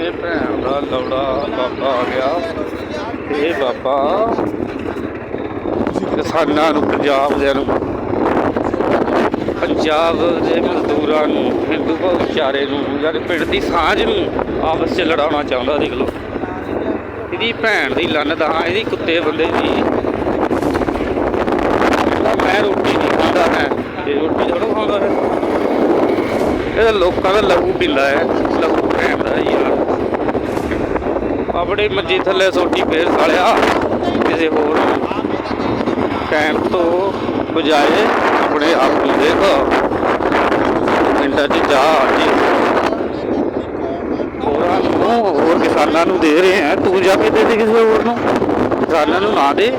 ਇਹ ਭੈਣ ਦਾ ਲੌੜਾ ਬਾਬਾ ਆ ਗਿਆ। ਇਹ ਬਾਬਾ ਕਿਸਾਨਾਂ ਨੂੰ, ਪੰਜਾਬ ਦੇ ਨੂੰ, ਪੰਜਾਬ ਦੇ ਮਜ਼ਦੂਰਾਂ ਨੂੰ, ਹਿੰਦੂ ਭਾਈਚਾਰੇ ਨੂੰ ਯਾਰ ਪਿੰਡ ਦੀ ਸਾਂਝ ਨੂੰ ਆਪਸ 'ਚ ਲੜਾਉਣਾ ਚਾਹੁੰਦਾ, ਦੇਖ ਲਓ। ਇਹਦੀ ਭੈਣ ਦੀ ਲੰਨ ਦਾ ਇਹਦੀ ਕੁੱਤੇ ਬੰਦੇ ਦੀ ਇਹ ਲੋਕਾਂ ਦਾ ਲਹੂ ਪੀਂਦਾ ਹੈ, ਲਹੂ ਭੈਣ ਦਾ ਯਾਰ ਆਪਣੇ ਮੰਜੀ ਥੱਲੇ ਸੋਟੀ ਫੇਰ ਸਾਲਿਆ ਕਿਸੇ ਹੋਰ ਨੂੰ ਕਹਿਣ ਤੋਂ ਬਜਾਏ ਆਪਣੇ ਆਪ ਨੂੰ ਦੇਖ। ਪਿੰਡਾਂ 'ਚ ਜਾ ਜੀ ਹੋਰਾਂ ਨੂੰ ਹੋਰ ਕਿਸਾਨਾਂ ਨੂੰ ਦੇ ਰਹੇ ਆ। ਤੂੰ ਜਾ ਕੇ ਦੇ ਦੇ ਕਿਸੇ ਹੋਰ ਨੂੰ। ਕਿਸਾਨਾਂ ਨੂੰ ਨਾ ਦੇ।